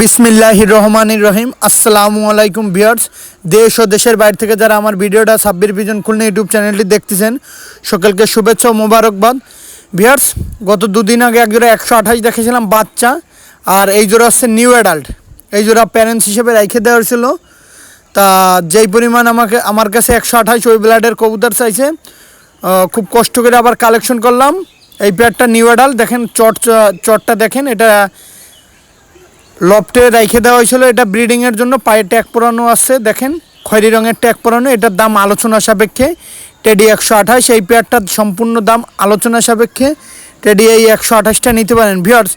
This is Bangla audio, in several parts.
বিসমিল্লাহ রহমানির রহিম। আসসালামু আলাইকুম বিয়ার্স দেশ ও দেশের বাইরে থেকে যারা আমার ভিডিওটা সাব্বির বিজন খুলনা ইউটিউব চ্যানেলটি দেখতেছেন, সকলকে শুভেচ্ছা ও মোবারকবাদ। বিয়ার্স গত দুদিন আগে এক জোড়া একশো আঠাশ দেখেছিলাম বাচ্চা, আর এই জোড়া হচ্ছে নিউ অ্যাডাল্ট। এই জোড়া প্যারেন্টস হিসেবে রেখে দেওয়া হয়েছিল। তা যেই পরিমাণ আমাকে, আমার কাছে একশো আঠাশ ওই ব্লাডের কবুতর চাইছে খুব কষ্ট করে আবার কালেকশন করলাম। এই পেয়ারটা নিউ অ্যাডাল্ট, দেখেন চট, চটটা দেখেন, এটা লফটে রেখে দেওয়া হয়েছিল, এটা ব্রিডিংয়ের জন্য। পায়ে ট্যাগ পরানো আছে, দেখেন। খয়েরি রঙের ট্যাগ পরানো এটার দাম আলোচনা সাপেক্ষে। টেডি একশো আঠাশ, এই পেয়ারটার সম্পূর্ণ দাম আলোচনা সাপেক্ষে। টেডি এই একশো আঠাশটা নিতে পারেন। ভিওর্স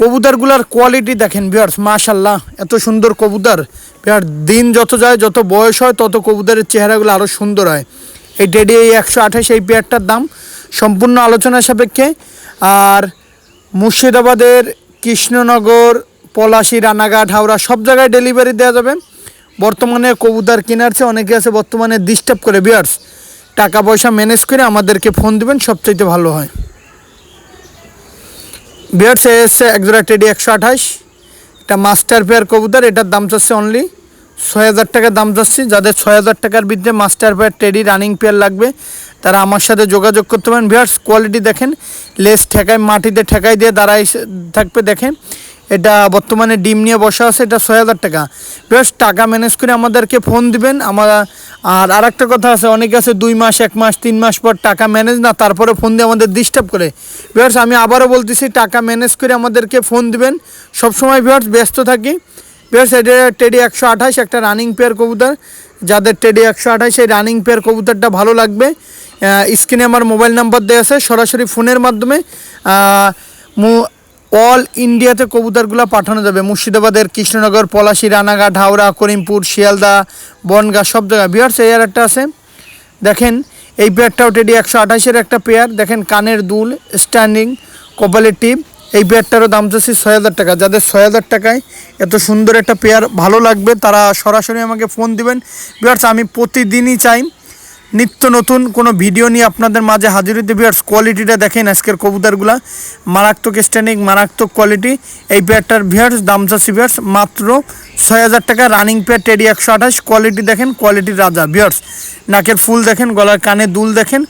কবুতরগুলোর কোয়ালিটি দেখেন ভিওর্স মাশাল্লাহ এত সুন্দর কবুতর। ভিওর দিন যত যায়, যত বয়স হয়, তত কবুতরের চেহারাগুলো আরও সুন্দর হয়। এই টেডি এই একশো আঠাশ, এই পেয়ারটার দাম সম্পূর্ণ আলোচনা সাপেক্ষে। আর মুর্শিদাবাদের কৃষ্ণনগর পলাশি, রানাঘাট, হাওড়া সব জায়গায় ডেলিভারি দেওয়া যাবে। বর্তমানে কবুতর কেনার চেয়ে অনেকে আছে বর্তমানে ডিস্টার্ব করে। বিয়ার্স টাকা পয়সা ম্যানেজ করে আমাদেরকে ফোন দিবেন, সবচাইতে ভালো হয়। বিয়ার্স এসছে একজোড়া টেডি একশো আঠাশ। এটা মাস্টার পেয়ার কবুতর, এটার দাম চাচ্ছে অনলি ছয় হাজার টাকা দাম চাচ্ছি। যাদের ছয় হাজার টাকার বিরুদ্ধে master pair teddy running pair লাগবে, তারা আমার সাথে যোগাযোগ করতে পারেন। ভিয়ার্স কোয়ালিটি দেখেন। লেস ঠেকায়, মাটিতে ঠেকাই দিয়ে দাঁড়াই থাকবে, দেখেন। এটা বর্তমানে ডিম নিয়ে বসা আছে, এটা ছয় হাজার টাকা। বেশ, টাকা ম্যানেজ করে আমাদেরকে ফোন দিবেন। আমরা, আর আরেকটা কথা আছে, অনেকে আছে দুই মাস, এক মাস, তিন মাস পর টাকা ম্যানেজ না, তারপরে ফোন দিয়ে আমাদের ডিস্টার্ব করে। ভিউয়ার্স আমি আবারও বলতেছি, টাকা ম্যানেজ করে আমাদেরকে ফোন দিবেন। সবসময় ভিউয়ার্স ব্যস্ত থাকি। ভিউয়ার্স এটা টেডি একশো আঠাশ, একটা রানিং পেয়ার কবুতর। যাদের টেডি একশো আঠাশ এই রানিং পেয়ার কবুতরটা ভালো লাগবে। স্ক্রিনে আমার মোবাইল নাম্বার দেওয়া আছে, সরাসরি ফোনের মাধ্যমে। অল ইন্ডিয়াতে কবুতরগুলো পাঠানো যাবে। মুর্শিদাবাদের কৃষ্ণনগর, পলাশি, রানাঘাট, হাওড়া, করিমপুর, শিয়ালদা, বনগা, সব জায়গায়। বিহার্স এই আর একটা আছে। দেখেন, এই পেয়ারটাও টেডি একশো আঠাশের একটা পেয়ার দেখেন, কানের দুল স্ট্যান্ডিং কপালের টিপ। এই পেয়ারটারও দাম চাচ্ছি ছয় হাজার টাকা। যাদের ছয় হাজার টাকায় এত সুন্দর একটা পেয়ার ভালো লাগবে, তারা সরাসরি আমাকে ফোন দিবেন। বিহার্স আমি প্রতিদিনই চাই নিত্য নতুন কোনো ভিডিও নিয়ে আপনাদের মাঝে হাজির হইতে বিয়ার্স কোয়ালিটিটা দেখেন আজকের কবুতরগুলা। মারাত্মক স্ট্যান্ডিং মারাত্মক কোয়ালিটি এই পেয়ারটার ভিয়ার্স দাম ভিয়ার্স মাত্র ছয় হাজার টাকা। রানিং পেয়ার টেডি একশো আঠাশ। কোয়ালিটি দেখেন কোয়ালিটি রাজা। ভিয়ার্স নাকের ফুল দেখেন, গলার কানে দুল দেখেন।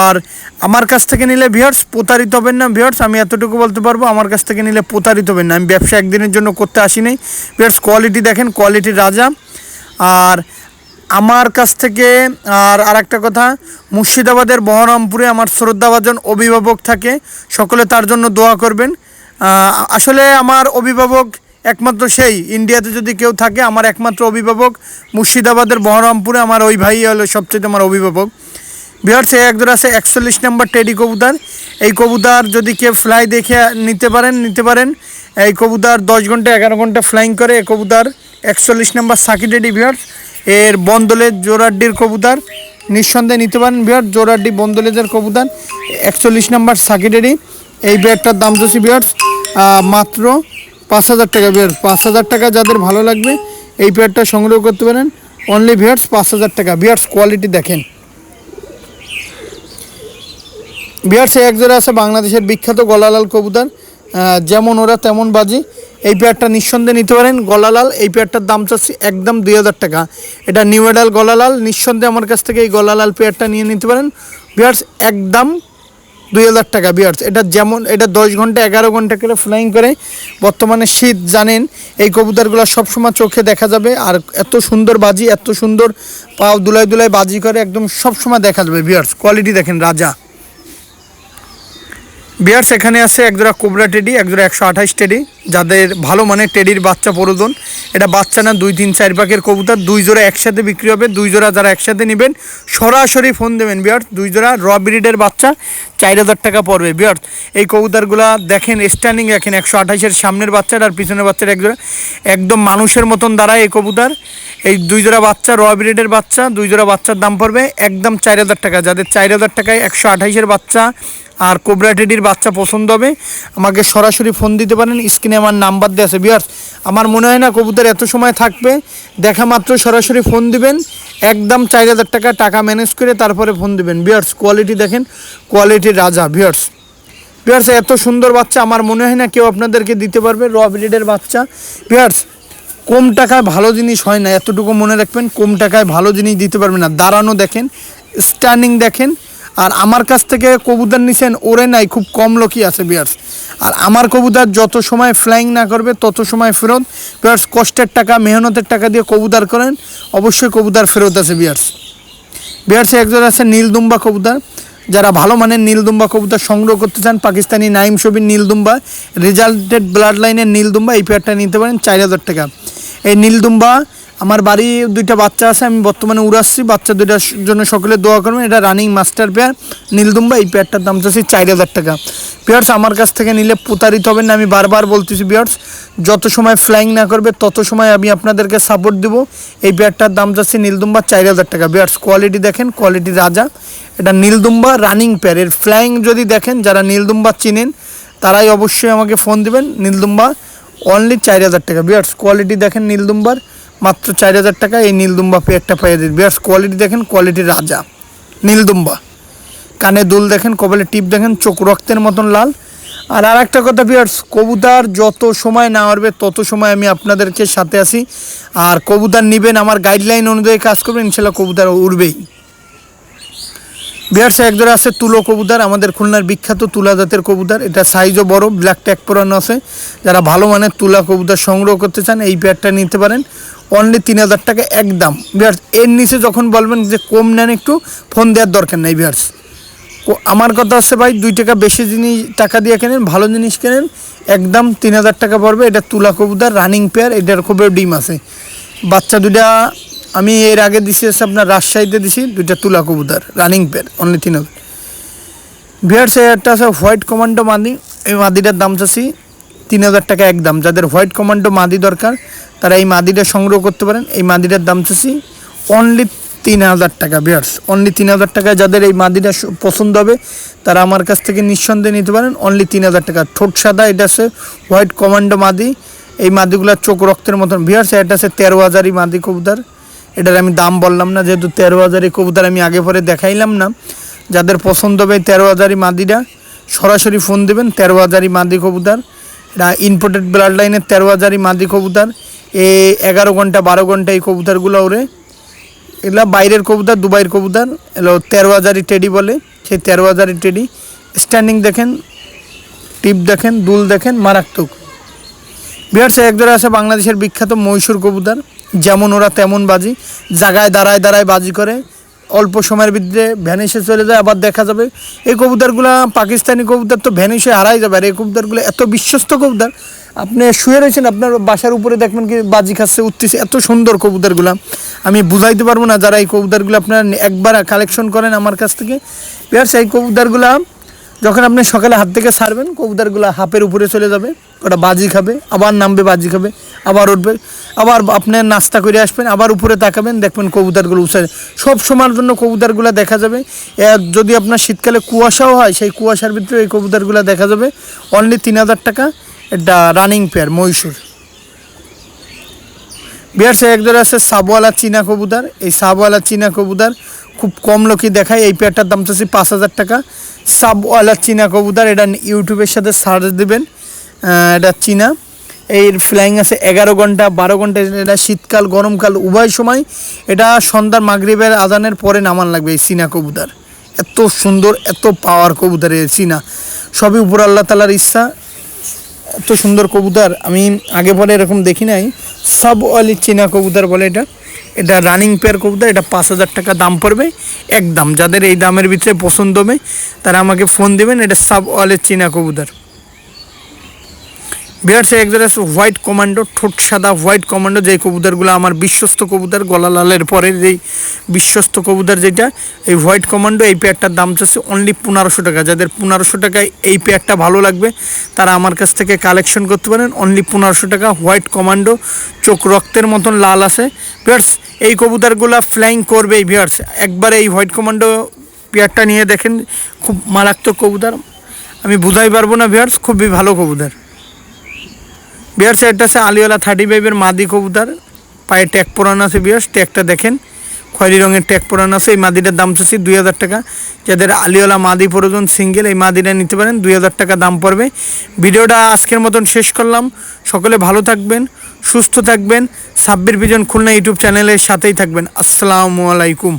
আর আমার কাছ থেকে নিলে ভিয়ার্স প্রতারিত হবেন না। ভিয়ার্স আমি এতটুকু বলতে পারব, আমার কাছ থেকে নিলে প্রতারিত হবেন না। আমি ব্যবসা একদিনের জন্য করতে আসিনি। ভিয়ার্স কোয়ালিটি দেখেন কোয়ালিটি রাজা। আর আমার কাছ থেকে, আর আরেকটা কথা, মুর্শিদাবাদের বহরমপুরে আমার শ্রদ্ধাভাজন অভিভাবক থাকে, সকলে তার জন্য দোয়া করবেন। আসলে আমার অভিভাবক একমাত্র সেই, ইন্ডিয়াতে যদি কেউ থাকে, আমার একমাত্র অভিভাবক মুর্শিদাবাদের বহরমপুরে আমার ওই ভাই হলো সবচেয়ে আমার অভিভাবক। বিহার সে একজন আছে একচল্লিশ নম্বর টেডি কবুতর। এই কবুতর যদি কেউ ফ্লাই দেখে নিতে পারেন নিতে পারেন। এই কবুতর দশ ঘণ্টা, এগারো ঘণ্টা ফ্লাইং করে। এই কবুতর একচল্লিশ নম্বর সাকি টেডি বিহার। এর বন্দলের জোরাড্ডির কবুতর। নিঃসন্দেহে নিতে পারেন বিহার জোরাড্ডি বন্দলেজের কবুতর। একচল্লিশ নম্বর সাকি এই বিহারটার দাম যাচ্ছে বিহার মাত্র পাঁচ হাজার টাকা বিহার পাঁচ হাজার টাকা যাদের ভালো লাগবে, এই পেয়ারটা সংগ্রহ করতে পারেন। অনলি ভিয়ার্স পাঁচ হাজার টাকা। ভিয়ার্স কোয়ালিটি দেখেন। বিহার সে একজোড়া আছে বাংলাদেশের বিখ্যাত গলালাল কবুতর। যেমন ওরা তেমন বাজি। এই পেয়ারটা নিঃসন্দেহে নিতে পারেন। গলালাল, এই পেয়ারটার দাম চাচ্ছি একদম দুই হাজার টাকা। এটা নিউ এডাল গলালাল, নিঃসন্দেহে আমার কাছ থেকে এই গলালাল পেয়ারটা নিয়ে নিতে পারেন। বিহার্স একদম দুই হাজার টাকা বিয়ার্স এটা যেমন, এটা দশ ঘণ্টা, এগারো ঘণ্টা করে ফ্লাইং করে। বর্তমানে শীত, জানেন, এই কবুতরগুলো সবসময় চোখে দেখা যাবে। আর এত সুন্দর বাজি, এত সুন্দর পাও দুলাই দুলাই বাজি করে, একদম সবসময় দেখা যাবে বিয়ার্স কোয়ালিটি দেখেন, রাজা। বিয়ার্স, এখানে আছে একজোড়া কোবরা টেডি, একজোড়া একশো আঠাশ টেডি। যাদের ভালো মানের টেডির বাচ্চা প্রয়োজন, এটা বাচ্চা না, দুই, তিন, চার পাকের কবুতর, দুই জোড়া একসাথে বিক্রি হবে, দুই জোড়া যারা একসাথে নেবেন, সরাসরি ফোন দেবেন বিয়ার্স। দুই জোড়া র ব্রিডের বাচ্চা, চার হাজার টাকা পড়বে বিয়ার্স। এই কবুতরগুলা দেখেন স্ট্যান্ডিং দেখেন, একশো আঠাশের সামনের বাচ্চাটা আর পিছনের বাচ্চাটা এক জোড়া একদম মানুষের মতন দাঁড়ায় এই কবুতর। এই দুই জোড়া বাচ্চা, র ব্রিডের বাচ্চা, দুই জোড়া বাচ্চার দাম পড়বে একদম চার হাজার টাকা। যাদের চার হাজার টাকায় একশো আঠাশের বাচ্চা আর কোবরা টেডির বাচ্চা পছন্দ হবে। আমাকে সরাসরি ফোন দিতে পারেন স্ক্রিনে আমার নাম্বার দেওয়া আছে। বিয়ার্স আমার মনে হয় না কবুতর এত সময় থাকবে। দেখা মাত্র সরাসরি ফোন দিবেন, একদম চার হাজার টাকা টাকা ম্যানেজ করে তারপরে ফোন দিবেন। বিয়ার্স কোয়ালিটি দেখেন কোয়ালিটির রাজা বিয়ার্স বিহার্স এত সুন্দর বাচ্চা, আমার মনে হয় না কেউ আপনাদেরকে দিতে পারবে র ব্রিডের বাচ্চা। বিহার্স কম টাকায় ভালো জিনিস হয় না, এতটুকু মনে রাখবেন, কম টাকায় ভালো জিনিস দিতে পারবে না। দাঁড়ানো দেখেন স্ট্যান্ডিং দেখেন আর আমার কাছ থেকে কবুতর নিছেন, ওরে নাই, খুব কম লোকই আছে বিয়ার্স। আর আমার কবুতর যত সময় ফ্লাইং না করবে, তত সময় ফেরত। বিয়ার্স, কষ্টের টাকা, মেহনতের টাকা দিয়ে কবুতর করেন, অবশ্যই কবুতর ফেরত আছে বিয়ার্স। বিহারসে একজন আছে নীলদুম্বা কবুতর। যারা ভালো মানের নীলদুম্বা কবুতর সংগ্রহ করতে চান, পাকিস্তানি নাইম ছবির নীলদুম্বা, রেজাল্টেড ব্লাড লাইনের নীলদুম্বা, এই পেয়ারটা নিতে পারেন চার হাজার টাকা। এই নীলদুম্বা আমার বাড়ি দুইটা বাচ্চা আছে, আমি বর্তমানে উড়াচ্ছি। বাচ্চা দুইটার জন্য সকলে দোয়া করবেন। এটা রানিং মাস্টার পেয়ার, নীলদুম্বা। এই পেয়ারটার দাম চাচ্ছি চার হাজার টাকা। পেয়ার্স আমার কাছ থেকে নিলে প্রতারিত হবেন না, আমি বারবার বলতেছি পেয়ার্স যত সময় ফ্লাইং না করবে, তত সময় আমি আপনাদেরকে সাপোর্ট দেব। এই পেয়ারটার দাম যাচ্ছে নীলদুম্বা চার হাজার টাকা। পেয়ার্স কোয়ালিটি দেখেন কোয়ালিটি রাজা। এটা নীলদুম্বা রানিং পেয়ার এর ফ্লাইং যদি দেখেন, যারা নীলদুম্বা চিনেন, তারাই অবশ্যই আমাকে ফোন দিবেন। নীলদুম্বা অনলি চার হাজার টাকা। বিয়ার্স কোয়ালিটি দেখেন নীলদুম্বার। মাত্র চার হাজার টাকা, এই নীলদুম্বা পেয়ারটা পেয়ে দিন। বিয়ার্স কোয়ালিটি দেখেন কোয়ালিটি রাজা। নীলদুম্বা। কানে দুল দেখেন, কপালে টিপ দেখেন, চোখ রক্তের মতন লাল। আর আর একটা কথা বিয়ার্স কবুতার যত সময় না আসবে তত সময় আমি আপনাদেরকে সাথে আসি আর কবুতার নেবেন, আমার গাইডলাইন অনুযায়ী কাজ করবেন, ইনশাল্লাহ কবুতার উড়বেই। বিহারসে একজোড়া আছে তুলো কবুতর, আমাদের খুলনার বিখ্যাত তুলা জাতের কবুতর। এটা সাইজও বড় ব্ল্যাক ট্যাগ পরানো আছে। যারা ভালো মানের তুলা কবুতর সংগ্রহ করতে চান, এই পেয়ারটা নিতে পারেন। অনলি তিন হাজার টাকা একদম। বিহার্স, এর নিচে যখন বলবেন যে কম নেন একটু ফোন দেওয়ার দরকার নেই বিহার্স। আমার কথা আছে ভাই, দুই টাকা বেশি জিনিস, টাকা দিয়ে কেনেন, ভালো জিনিস কেনেন, একদম তিন হাজার টাকা পড়বে। এটা তুলা কবুতর রানিং পেয়ার এটার খুবই ডিম আছে। বাচ্চা দুটা আমি এর আগে দিছি হচ্ছে আপনার রাজশাহীতে দিছি, দুইটা তুলা কবুতর রানিং পেয়ার অনলি তিন হাজার। বিহার সে একটা আছে হোয়াইট কমান্ডো মাদি, এই মাদিটার দাম চাচ্ছি তিন হাজার টাকা একদম যাদের হোয়াইট কমান্ডো মাদি দরকার, তারা এই মাদিটা সংগ্রহ করতে পারেন। এই মাদিটার দাম চাচ্ছি অনলি তিন হাজার টাকা বিয়ার্স অনলি তিন হাজার টাকায় যাদের এই মাদিটা পছন্দ হবে, তারা আমার কাছ থেকে নিঃসন্দেহে নিতে পারেন। অনলি তিন হাজার টাকা। ঠোঁট সাদা, এটা আছে হোয়াইট কমান্ডো মাদি। এই মাদিগুলোর চোখ রক্তের মতন। বিয়ার্স এটা আছে তেরো হাজারই মাদি কবুতর। এটার আমি দাম বললাম না, যেহেতু তেরো হাজারই কবুতর আমি আগে পরে দেখাইলাম না। যাদের পছন্দ হবে তেরো হাজারই মাদিটা, সরাসরি ফোন দেবেন, তেরো হাজারই মাদি কবুতর। এটা ইম্পোর্টেড ব্লাড লাইনের তেরো হাজারই মাদি কবুতর। এ এগারো ঘণ্টা, বারো ঘণ্টা এই কবুতরগুলো ওরে। এগুলো বাইরের কবুতর, দুবাইয়ের কবুতর। এগুলো তেরো হাজারই টেডি বলে। সেই তেরো হাজারই টেডি স্ট্যান্ডিং দেখেন, টিপ দেখেন, দুল দেখেন, মারাত্মক। বিহার সে একজোড়া আছে বাংলাদেশের বিখ্যাত মহীশূর কবুতর। যেমন ওরা তেমন বাজি, জায়গায় দাঁড়ায় দাঁড়ায় বাজি করে। অল্প সময়ের ভিতরে ভ্যানিশে চলে যায়, আবার দেখা যাবে। এই কবুতরগুলো পাকিস্তানি কবুতর তো ভ্যানিশে হারাই যাবে, আর এই কবুতরগুলো এত বিশ্বস্ত কবুতর, আপনি শুয়ে রয়েছেন, আপনার বাসার উপরে দেখবেন কি বাজি খাচ্ছে, উঠতেছে, এত সুন্দর কবুতরগুলো। আমি বুঝাইতে পারব না যারা এই কবুতরগুলো আপনার একবার কালেকশন করেন আমার কাছ থেকে। বিহার এই কবুতরগুলো যখন আপনি সকালে হাত থেকে ছাড়বেন কবুতরগুলো হাফের উপরে চলে যাবে, ওটা বাজি খাবে, আবার নামবে, বাজি খাবে, আবার উঠবে, আবার আপনি নাস্তা করে আসবেন, আবার উপরে তাকাবেন, দেখবেন কবুতরগুলো উঠে সব সময়ের জন্য কবুতরগুলো দেখা যাবে। যদি আপনার শীতকালে কুয়াশাও হয়, সেই কুয়াশার ভিতরে এই কবুতরগুলো দেখা যাবে। অনলি তিন হাজার টাকা, এটা রানিং পেয়ার মহীশূর। বিহার সে একজোড়া আছে সাবওয়ালা চীনা কবুতর। এই সাবওয়ালা চীনা কবুতর খুব কম লোকই দেখায়। এই পেয়ারটার দাম চাচ্ছি পাঁচ হাজার টাকা। সাবওয়ালা চীনা কবুতর, এটা ইউটিউবের সাথে সার্চ দেবেন। এটা চীনা। এর ফ্লাইং আছে এগারো ঘণ্টা, বারো ঘণ্টা, এটা শীতকাল, গরমকাল, উভয় সময়। এটা সন্ধ্যার মাগরিবের আজানের পরে নামান লাগবে এই চীনা কবুতর। এত সুন্দর, এত পাওয়ার কবুতর এই চীনা। সবই উপর আল্লাহ তালার ইচ্ছা। এত সুন্দর কবুতর, আমি আগে পরে এরকম দেখি নাই। সব অলি চীনা কবুতর বলে এটা। এটা রানিং পেয়ার কবুতর, এটা পাঁচ হাজার টাকা দাম পড়বে। একদম, যাদের এই দামের ভিতরে পছন্দ হবে, তারা আমাকে ফোন দেবেন, এটা সব অলের চীনা কবুতর। বিহারসে একজন আছে হোয়াইট কমান্ডো ঠোঁট সাদা হোয়াইট কমান্ডো যে কবুতরগুলো আমার বিশ্বস্ত কবুতর গলা লালের পরে যেই বিশ্বস্ত কবুতর যেটা, এই হোয়াইট কমান্ডো এই পেয়ারটার দাম চাচ্ছে অনলি পনেরোশো টাকা। যাদের পনেরোশো টাকায় এই পেয়ারটা ভালো লাগবে, তারা আমার কাছ থেকে কালেকশন করতে পারেন। অনলি পনেরোশো টাকা হোয়াইট কমান্ডো চোখ রক্তের মতন লাল আছে। বিহার্স এই কবুতরগুলো ফ্লাইং করবে এই বিহার্স একবার এই হোয়াইট কমান্ডো পেয়ারটা নিয়ে দেখেন, খুব মারাত্মক কবুতর। আমি বুঝাই পারব না বিহার্স খুবই ভালো কবুতর। বিয়ার সাইডটা আছে, আলিওয়ালা থার্টি ফাইভের মাদি কবুতর। পায়ে ট্যাগ পরানো আছে বিয়ার্স ট্যাগটা দেখেন। খয়েরি রঙের ট্যাগ পরানো আছে, এই মাদিটার দাম চাচ্ছি দুই হাজার টাকা। যাদের আলিওয়ালা মাদি প্রয়োজন সিঙ্গেল, এই মাদিটা নিতে পারেন, দুই হাজার টাকা দাম পড়বে। ভিডিওটা আজকের মতন শেষ করলাম। সকলে ভালো থাকবেন, সুস্থ থাকবেন। সাব্বির বিজন খুলনা ইউটিউব চ্যানেলের সাথেই থাকবেন। আসসালামু আলাইকুম।